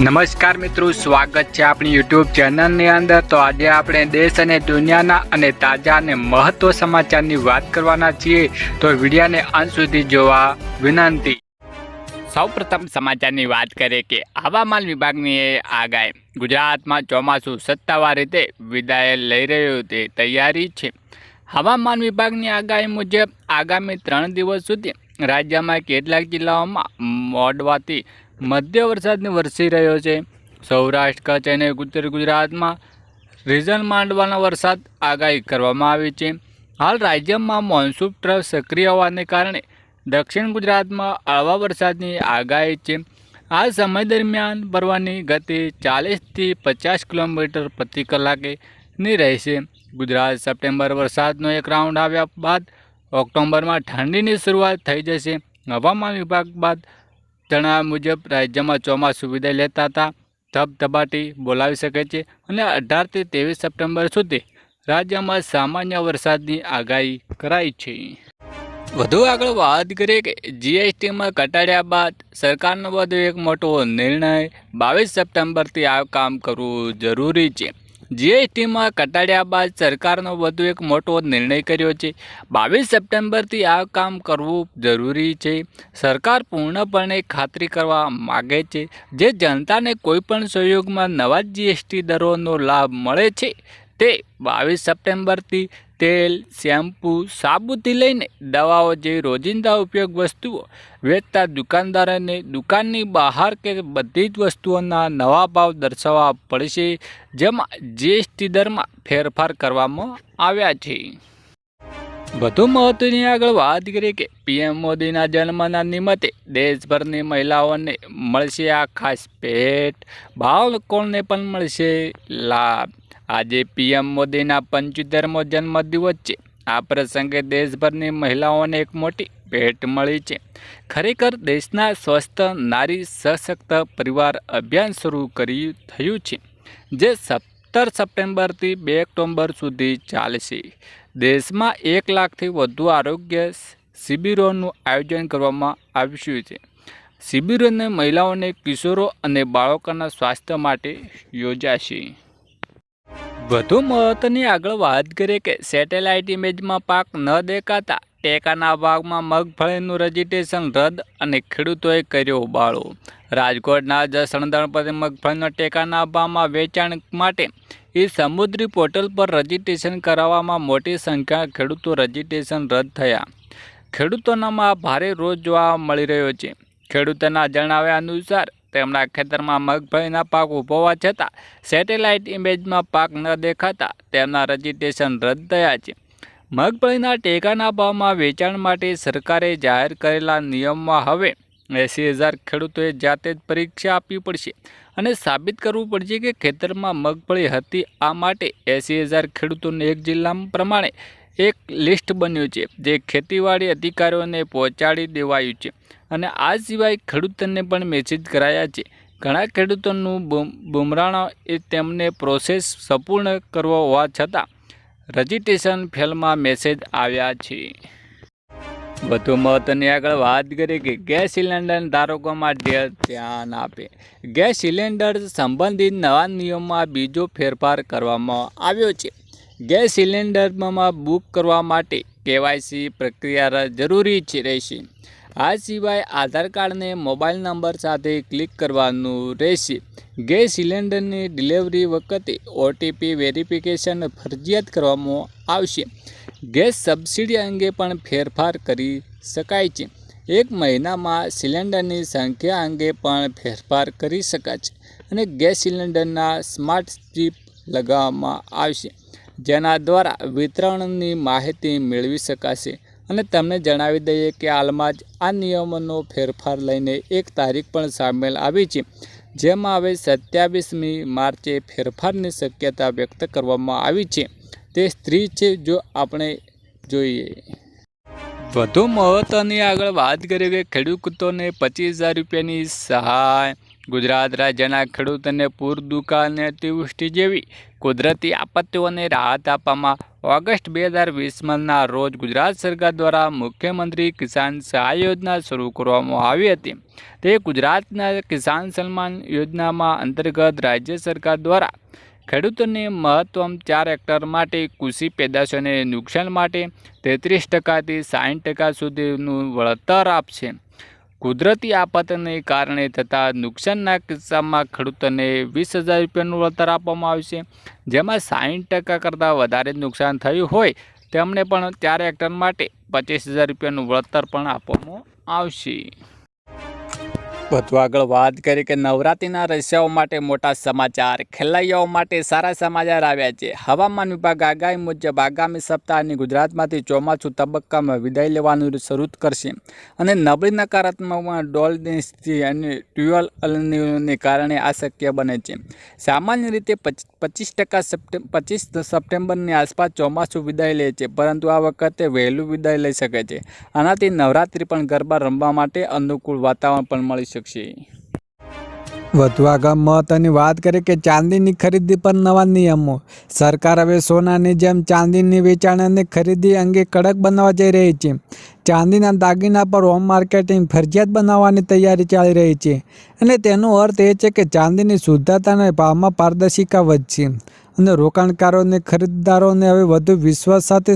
નમસ્કાર મિત્રો, સ્વાગત છે આપણી યુટ્યુબ ચેનલની અંદર. તો આજે આપણે દેશ અને દુનિયાના અને તાજા અને મહત્વ સમાચારની વાત કરવાના છીએ. તો વિડીયાને અંત સુધી જોવા વિનંતી. સૌપ્રથમ સમાચારની વાત કરીએ કે હવામાન વિભાગની એ આગાહી. ગુજરાતમાં ચોમાસું સત્તાવાર રીતે વિદાય લઈ રહ્યું તે તૈયારી છે. હવામાન વિભાગની આગાહી મુજબ આગામી ત્રણ દિવસ સુધી રાજ્યમાં કેટલાક જિલ્લાઓમાં મોડવાથી મધ્ય વરસાદને વરસી રહ્યો છે. સૌરાષ્ટ્ર, કચ્છ અને ઉત્તર ગુજરાતમાં રીઝન માંડવાના વરસાદ આગાહી કરવામાં આવી છે. હાલ રાજ્યમાં મોન્સૂન ટ્રફ સક્રિય હોવાને કારણે દક્ષિણ ગુજરાતમાં આવા વરસાદની આગાહી છે. આ સમય દરમિયાન પર્વની ગતિ ચાલીસથી પચાસ કિલોમીટર પ્રતિ કલાકેની રહેશે. ગુજરાત સપ્ટેમ્બર વરસાદનો એક રાઉન્ડ આવ્યા બાદ ઓક્ટોબરમાં ઠંડીની શરૂઆત થઈ જશે. હવામાન વિભાગ બાદ જણાવ્યા મુજબ રાજ્યમાં ચોમાસું વિદાય લેતા હતા. ધબધબાટી બોલાવી શકે છે અને અઢારથી ત્રેવીસ સપ્ટેમ્બર સુધી રાજ્યમાં સામાન્ય વરસાદની આગાહી કરાઈ છે. વધુ આગળ વાત કરીએ કે જીએસટીમાં ઘટાડ્યા બાદ સરકારનો વધુ એક મોટો નિર્ણય બાવીસ સપ્ટેમ્બરથી આ કામ કરવું જરૂરી છે. જીએસટીમાં ઘટાડ્યા બાદ સરકારનો વધુ એક મોટો નિર્ણય કર્યો છે. બાવીસ સપ્ટેમ્બરથી આ કામ કરવું જરૂરી છે. સરકાર પૂર્ણપણે ખાતરી કરવા માગે છે. જે જનતાને કોઈપણ સંયોગમાં નવા જીએસટી દરોનો લાભ મળે છે તે બાવીસ સપ્ટેમ્બરથી તેલ, શેમ્પૂ, સાબુથી લઈને દવાઓ જેવી રોજિંદા ઉપયોગ વસ્તુઓ વેચતા દુકાનદારોને દુકાનની બહાર કે બધી જ વસ્તુઓના નવા ભાવ દર્શાવવા પડશે જેમાં જીએસટી દરમાં ફેરફાર કરવામાં આવ્યા છે. વધુ મહત્વની આગળ વાત કરીએ કે પીએમ મોદીના જન્મના નિમિત્તે દેશભરની મહિલાઓને મળશે આ ખાસ ભેટ, બાળકોને પણ મળશે લાભ. આજે પીએમ મોદીના પંચોતેરમો જન્મદિવસ છે. આ પ્રસંગે દેશભરની મહિલાઓને એક મોટી ભેટ મળી છે. ખરેખર દેશના સ્વસ્થ, નારી સશક્ત પરિવાર અભિયાન શરૂ કરી થયું છે, જે સત્તર સપ્ટેમ્બરથી બે ઓક્ટોબર સુધી ચાલશે. દેશમાં એક લાખથી વધુ આરોગ્ય શિબિરોનું આયોજન કરવામાં આવ્યું છે. શિબિરોને મહિલાઓને કિશોરો અને બાળકોના સ્વાસ્થ્ય માટે યોજાશે. વધુ મહત્વની આગળ વાત કરીએ કે સેટેલાઇટ ઇમેજમાં પાક ન દેખાતા ટેકાના ભાગમાં મગફળીનું રજીસ્ટ્રેશન રદ અને ખેડૂતોએ કર્યો ઉબાળો. રાજકોટના જસણ દણપતિ મગફળીના ટેકાના ભાવમાં વેચાણ માટે એ સમુદ્રી પોર્ટલ પર રજીસ્ટ્રેશન કરાવવામાં મોટી સંખ્યા ખેડૂતો રજીસ્ટ્રેશન રદ થયા. ખેડૂતોનામાં ભારે રોજ જોવા મળી રહ્યો છે. ખેડૂતોના જણાવ્યા અનુસાર તેમના ખેતરમાં મગફળીના પાક ઊભો હોવા છતાં સેટેલાઇટ ઇમેજમાં પાક ન દેખાતા તેમના રજીસ્ટ્રેશન રદ થયા છે. મગફળીના ટેકાના ભાવમાં વેચાણ માટે સરકારે જાહેર કરેલા નિયમમાં હવે એંસી હજાર ખેડૂતોએ જાતે જ પરીક્ષા આપવી પડશે અને સાબિત કરવું પડશે કે ખેતરમાં મગફળી હતી આ માટે એંસી હજાર ખેડૂતોને એક જિલ્લા પ્રમાણે એક લિસ્ટ બન્યું છે જે ખેતીવાડી અધિકારીઓને પહોંચાડી દેવાયું છે. અને આ સિવાય ખેડૂતોને પણ મેસેજ કરાયા છે. ઘણા ખેડૂતોનું બુમરાણા એ તેમને પ્રોસેસ સંપૂર્ણ કરવો હોવા છતાં રજીસ્ટ્રેશન ફેલમાં મેસેજ આવ્યા છે. વધુ મહત્વની આગળ વાત કરીએ કે ગેસ સિલિન્ડર ધારકો માટે ધ્યાન આપે. ગેસ સિલિન્ડર સંબંધિત નવા નિયમમાં બીજો ફેરફાર કરવામાં આવ્યો છે. ગેસ સિલિન્ડરમાં બુક કરવા માટે કેવાયસી પ્રક્રિયા જરૂરી છે રહેશે. આ સિવાય આધાર કાર્ડને મોબાઈલ નંબર સાથે ક્લિક કરવાનું રહેશે. ગેસ સિલિન્ડરની ડિલિવરી વખતે ઓટીપી વેરિફિકેશન ફરજિયાત કરવામાં આવશે. ગેસ સબસિડી અંગે પણ ફેરફાર કરી શકાય છે. એક મહિનામાં સિલિન્ડરની સંખ્યા અંગે પણ ફેરફાર કરી શકાશે અને ગેસ સિલિન્ડરના સ્માર્ટ ચિપ લગાવવામાં આવશે. જેના દ્વારા વિતરણની માહિતી મેળવી શકાશે. અને તમને જણાવી દઈએ કે હાલમાં જ આ નિયમોનો ફેરફાર લઈને એક તારીખ પણ સામેલ આવી છે, જેમાં હવે સત્યાવીસમી માર્ચે ફેરફારની શક્યતા વ્યક્ત કરવામાં આવી છે. તે સ્ત્રી છે જો આપણે જોઈએ. વધુ મહત્ત્વની આગળ વાત કરીએ કે ખેડૂતોને પચીસ હજાર રૂપિયાની સહાય ગુજરાત રાજ્યના ખેડૂતોને પૂર દુકાળ અને અતિવૃષ્ટિ જેવી કુદરતી આપત્તિઓને રાહત આપવામાં ઓગસ્ટ બે હજાર વીસમાંના રોજ ગુજરાત સરકાર દ્વારા મુખ્યમંત્રી કિસાન સહાય યોજના શરૂ કરવામાં આવી હતી. તે ગુજરાતના કિસાન સન્માન યોજનામાં અંતર્ગત રાજ્ય સરકાર દ્વારા ખેડૂતોને મહત્તમ ચાર હેક્ટર માટે કૃષિ પેદાશોને નુકસાન માટે તેત્રીસ ટકાથી સાઠ ટકા સુધીનું વળતર આપશે. કુદરતી આફતને કારણે થતા નુકસાનના કિસ્સામાં ખેડૂતોને વીસ હજાર રૂપિયાનું વળતર આપવામાં આવશે જેમાં સાઠ ટકા કરતાં વધારે નુકસાન થયું હોય તેમને પણ ચાર હેક્ટર માટે પચીસ હજાર રૂપિયાનું વળતર પણ આપવામાં આવશે. વધુ આગળ વાત કરી કે નવરાત્રિના રશિયાઓ માટે મોટા સમાચાર, ખેલૈયાઓ માટે સારા સમાચાર આવ્યા છે. હવામાન વિભાગ આગાહી મુજબ આગામી સપ્તાહની ગુજરાતમાંથી ચોમાસું તબક્કામાં વિદાય લેવાનું શરૂ કરશે અને નબળી નકારાત્મકમાં ડોલની અને ટ્યુઅલને કારણે આ શક્ય બને છે. સામાન્ય રીતે પચીસ ટકા પચીસ સપ્ટેમ્બરની આસપાસ ચોમાસું વિદાય લે છે, પરંતુ આ વખતે વહેલું વિદાય લઈ શકે છે. આનાથી નવરાત્રિ પણ ગરબા રમવા માટે અનુકૂળ વાતાવરણ પણ મળી શકશે. વધવા ગામ મહત્વની વાત કરીએ કે ચાંદીની ખરીદી પર નવા નિયમો. સરકાર હવે સોનાની જેમ ચાંદીની વેચાણ અને ખરીદી અંગે કડક બનાવવા જઈ રહી છે. ચાંદીના દાગીના પર હોમ માર્કેટિંગ ફરજિયાત બનાવવાની તૈયારી ચાલી રહી છે. અને તેનો અર્થ એ છે કે ચાંદીની શુદ્ધતા ભાવમાં પારદર્શિકા વધશે. અને રોકાણકારોને, ખરીદદારોને હવે વધુ વિશ્વાસ સાથે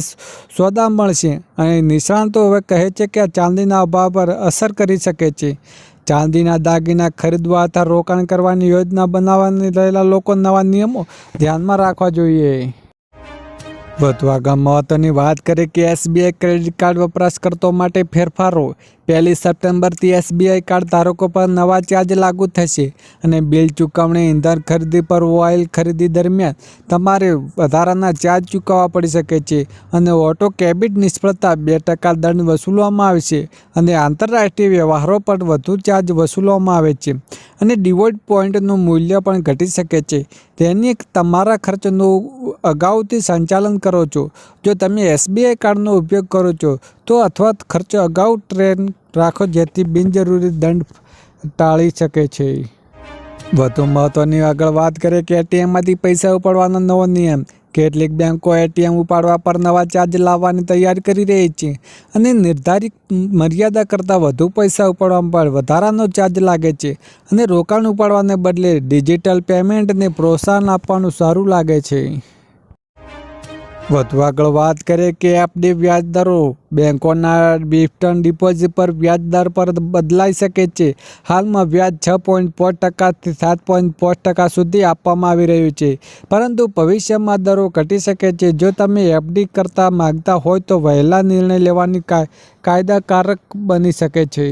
સોદા મળશે. અને નિષ્ણાતો હવે કહે છે કે આ ચાંદીના અભાવ પર અસર કરી શકે છે. ચાંદીના દાગીના ખરીદવા અથવા રોકાણ કરવાની યોજના બનાવવાની રહેલા લોકો નવા નિયમો ધ્યાનમાં રાખવા જોઈએ. વધુ આગળ મહત્વની વાત કરીએ કે એસબીઆઈ ક્રેડિટ કાર્ડ વપરાશકર્તાઓ માટે ફેરફારો. પહેલી સપ્ટેમ્બરથી એસબીઆઈ કાર્ડ ધારકો પર નવા ચાર્જ લાગુ થશે અને બિલ ચૂકવણી, ઇંધણ ખરીદી પર ઓઇલ ખરીદી દરમિયાન તમારે વધારાના ચાર્જ ચૂકવવા પડી શકે છે અને ઓટો કેબિટ નિષ્ફળતા બે ટકા દંડ વસૂલવામાં આવશે અને આંતરરાષ્ટ્રીય વ્યવહારો પર વધુ ચાર્જ વસૂલવામાં આવે છે અને ડિવોઇડ પોઈન્ટનું મૂલ્ય પણ ઘટી શકે છે. તેની તમારા ખર્ચનું અગાઉથી સંચાલન કરો છો. જો તમે એસબીઆઈ કાર્ડનો ઉપયોગ કરો છો, તો અથવા ખર્ચો અગાઉ ટ્રેન રાખો જેથી બિનજરૂરી દંડ ટાળી શકે છે. વધુ મહત્ત્વની આગળ વાત કરીએ કે એટીએમમાંથી પૈસા ઉપાડવાનો નવો નિયમ. કેટલીક બેંકો એટીએમ ઉપાડવા પર નવા ચાર્જ લાવવાની તૈયારી કરી રહી છે અને નિર્ધારિત મર્યાદા કરતાં વધુ પૈસા ઉપાડવા પર વધારાનો ચાર્જ લાગે છે અને રોકાણ ઉપાડવાને બદલે ડિજિટલ પેમેન્ટને પ્રોત્સાહન આપવાનું સારું લાગે છે. વધુ આગળ વાત કરીએ કે એફડી વ્યાજ દરો બેંકોના ડિફટન ડિપોઝિટ પર વ્યાજ દર પર બદલાઈ શકે છે. હાલમાં વ્યાજ છ પોઈન્ટ પાંચ ટકાથી સાત પોઈન્ટ પાંચ ટકા સુધી આપવામાં આવી રહ્યું છે. પરંતુ ભવિષ્યમાં દરો ઘટી શકે છે. જો તમે એફડી કરતા માગતા હોય તો વહેલા નિર્ણય લેવાની કાયદાકારક બની શકે છે.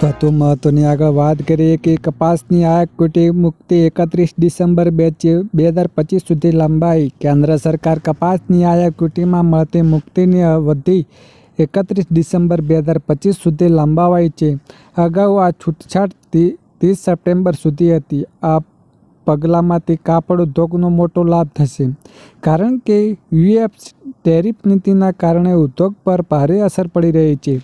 વધુ મહત્વની આગળ વાત કરીએ કે કપાસની આયાત કુટી મુક્તિ એકત્રીસ ડિસેમ્બર બે બે હજાર પચીસ સુધી લંબાઈ. કેન્દ્ર સરકાર કપાસની આયાત કુટીમાં મળતી મુક્તિની અવધિ એકત્રીસ ડિસેમ્બર બે હજાર પચીસ સુધી લંબાવાઈ છે. અગાઉ આ છૂટછાટ ત્રીસ સપ્ટેમ્બર સુધી હતી. આ પગલાંમાંથી કાપડ ઉદ્યોગનો મોટો લાભ થશે. કારણ કે યુએફ ટેરિફ નીતિના કારણે ઉદ્યોગ પર ભારે અસર પડી રહી છે.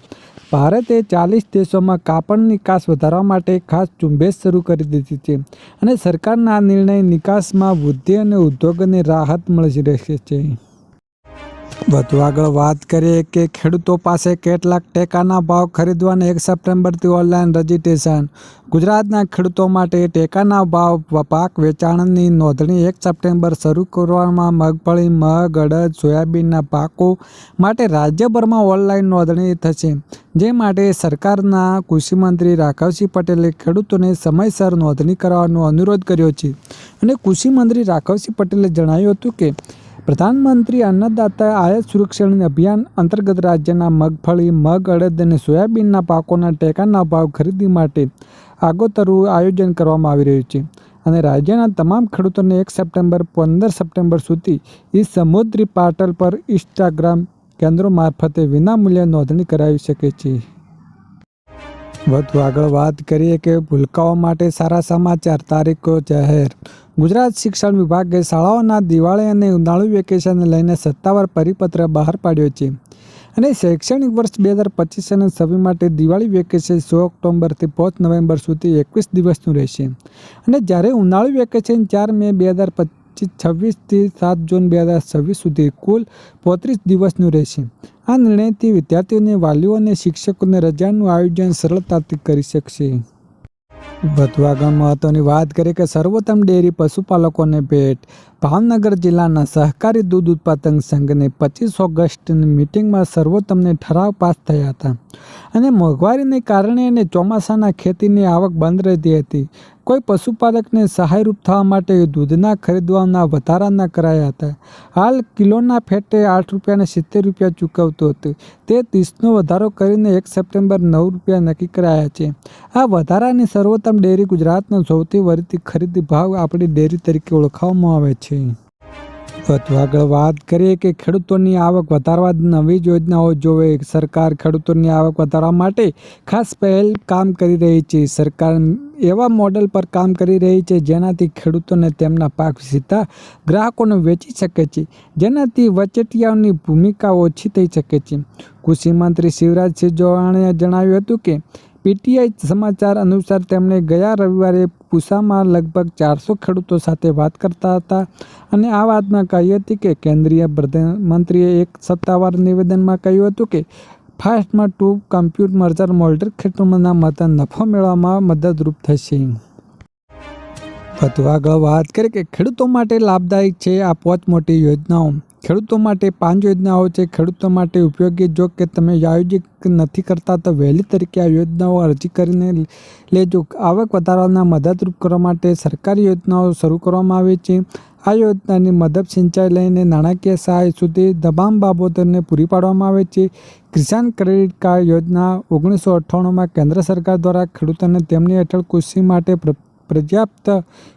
ભારતે ચાલીસ દેશોમાં કાપડ નિકાસ વધારવા માટે ખાસ ઝુંબેશ શરૂ કરી દીધી છે અને સરકારના આ નિર્ણય નિકાસમાં વૃદ્ધિ અને ઉદ્યોગોને રાહત મળી રહેશે. છે વધુ આગળ વાત કરીએ કે ખેડૂતો પાસે કેટલાક ટેકાના ભાવ ખરીદવાના એક સપ્ટેમ્બરથી ઓનલાઈન રજીસ્ટ્રેશન. ગુજરાતના ખેડૂતો માટે ટેકાના ભાવ પાક વેચાણની નોંધણી એક સપ્ટેમ્બર શરૂ કરવામાં મગફળી, મગ, અડદ સોયાબીનના પાકો માટે રાજ્યભરમાં ઓનલાઈન નોંધણી થશે. જે માટે સરકારના કૃષિમંત્રી રાઘવસિંહ પટેલે ખેડૂતોને સમયસર નોંધણી કરવાનો અનુરોધ કર્યો છે. અને કૃષિમંત્રી રાઘવસિંહ પટેલે જણાવ્યું હતું કે પ્રધાનમંત્રી અન્નદાતા આયાત સુરક્ષણ અભિયાન અંતર્ગત રાજ્યના મગફળી, મગ, અડદ અને સોયાબીનના પાકોના ટેકાના ભાવ ખરીદી માટે આગોતરું આયોજન કરવામાં આવી રહ્યું છે અને રાજ્યના તમામ ખેડૂતોને એક સપ્ટેમ્બર, પંદર સપ્ટેમ્બર સુધી ઈ સમુદ્રી પાટલ પર ઇન્સ્ટાગ્રામ કેન્દ્રો મારફતે વિનામૂલ્યે નોંધણી કરાવી શકે છે. વધુ આગળ વાત કરીએ કે ભૂલકાઓ માટે સારા સમાચાર, તારીખો, જાહેર. ગુજરાત શિક્ષણ વિભાગે શાળાઓના દિવાળી અને ઉનાળુ વેકેશનને લઈને સત્તાવાર પરિપત્ર બહાર પાડ્યો છે. અને શૈક્ષણિક વર્ષ બે હજાર પચીસ અને છવ્વીસ માટે દિવાળી વેકેશન સો ઓક્ટોબરથી પાંચ નવેમ્બર સુધી એકવીસ દિવસનું રહેશે. અને જ્યારે ઉનાળુ વેકેશન ચાર મે બે હજાર છવ્વીસથી સાત જૂન બે હજાર છવ્વીસ સુધી કુલ પોત્રીસ દિવસનું રહેશે. આ નિર્ણયથી વિદ્યાર્થીઓને, વાલીઓ અને શિક્ષકોને રજાનું આયોજન સરળતાથી કરી શકશે. વધુ આગળ મહત્વની વાત કરીએ કે સર્વોત્તમ ડેરી પશુપાલકોને ભેટ ભાવનગર જિલ્લાના સહકારી દૂધ ઉત્પાદક સંઘની પચીસ ઓગસ્ટની મિટિંગમાં સર્વોત્તમને ઠરાવ પાસ થયા હતા. અને મોંઘવારીને કારણે અને ચોમાસાના ખેતીની આવક બંધ રહેતી હતી. કોઈ પશુપાલકને સહાયરૂપ થવા માટે દૂધના ખરીદવાના વધારાના કરાયા હતા. હાલ કિલોના ફેટે આઠ રૂપિયાને સિત્તેર રૂપિયા ચૂકવતું હતું. તે ત્રીસનો વધારો કરીને એક સપ્ટેમ્બર નવ રૂપિયા નક્કી કરાયા છે. આ વધારાની સર્વોત્તમ ડેરી ગુજરાતનો સૌથી વધતી ખરીદી ભાવ આપણી ડેરી તરીકે ઓળખવામાં આવે છે. વધુ આગળ વાત કરીએ કે ખેડૂતોની આવક વધારવા નવી યોજનાઓ જોવે સરકાર ખેડૂતોની આવક વધારવા માટે ખાસ પહેલ કામ કરી રહી છે. સરકાર એવા મોડલ પર કામ કરી રહી છે જેનાથી ખેડૂતોને તેમના પાક સીધા ગ્રાહકોને વેચી શકે છે. જેનાથી વચેટિયાઓની ભૂમિકા ઓછી થઈ શકે છે. કૃષિ મંત્રી શિવરાજસિંહ ચૌહાણે જણાવ્યું હતું કે પીટીઆઈ સમાચાર અનુસાર તેમણે ગયા રવિવારે પૂસામાં લગભગ ચારસો ખેડૂતો સાથે વાત કરતા હતા અને આ વાતમાં કહી હતી કે કેન્દ્રીય પ્રધાનમંત્રીએ એક સત્તાવાર નિવેદનમાં કહ્યું હતું કે ફાસ્ટમાં ટુ કમ્પ્યુટ મર્જર મોલ્ડર ખેડૂતોના મતન નફો મેળવવામાં મદદરૂપ થશે. વધુ આગળ વાત કરીએ કે ખેડૂતો માટે લાભદાયક છે આ પાંચ મોટી યોજનાઓ. ખેડૂતો માટે પાંચ યોજનાઓ છે. ખેડૂતો માટે ઉપયોગી જો કે તમે આયોજિત નથી કરતા તો વહેલી તરીકે આ યોજનાઓ અરજી કરીને લેજો. આવક વધારવાના મદદરૂપ કરવા માટે સરકારી યોજનાઓ શરૂ કરવામાં આવી છે. આ યોજનાની મદદ સિંચાઈ લઈને નાણાકીય સહાય સુધી તમામ બાબતોને પૂરી પાડવામાં આવે છે. કિસાન ક્રેડિટ કાર્ડ યોજના ઓગણીસો અઠ્ઠાણુંમાં કેન્દ્ર સરકાર દ્વારા ખેડૂતોને તેમની હેઠળ કૃષિ માટે પર્યાપ્ત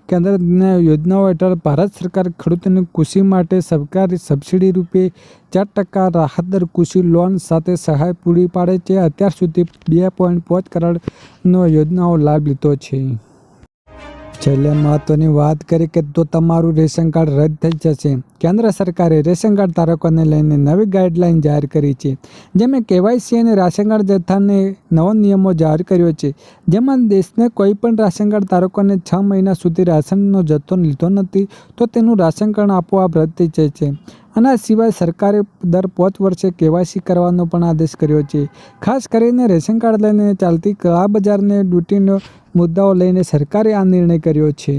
કેન્દ્રની યોજનાઓ હેઠળ ભારત સરકાર ખેડૂતોની કૃષિ માટે સરકારી સબસિડી રૂપે ચાર ટકા રાહત દર કૃષિ લોન સાથે સહાય પૂરી પાડે છે. અત્યાર સુધી બે પોઈન્ટ પાંચ કરોડનો યોજનાઓ લાભ લીધો છે. છેલ્લે મહત્વની વાત કરી કે તો તમારું રેશન કાર્ડ રદ થઈ જશે, કેન્દ્ર સરકારે રેશન કાર્ડ ધારકોને લઈને નવી ગાઈડલાઈન જાહેર કરી છે. જેમાં કેવાયસી અને રાશન કાર્ડ જથ્થાને નવો નિયમો જાહેર કર્યો છે. જેમાં દેશને કોઈ પણ રાશન કાર્ડ ધારકોને છ મહિના સુધી રાશનનો જથ્થો લીધો નથી, તો તેનું રાશન કાર્ડ આપોઆપ રદ થઈ જાય છે આના સિવાય સરકારે દર પાંચ વર્ષે કેવાયસી કરવાનો પણ આદેશ કર્યો છે. ખાસ કરીને રેશન કાર્ડ લઈને ચાલતી કળા બજારને ડ્યુટીનો મુદ્દાઓ લઈને સરકારે આ નિર્ણય કર્યો છે.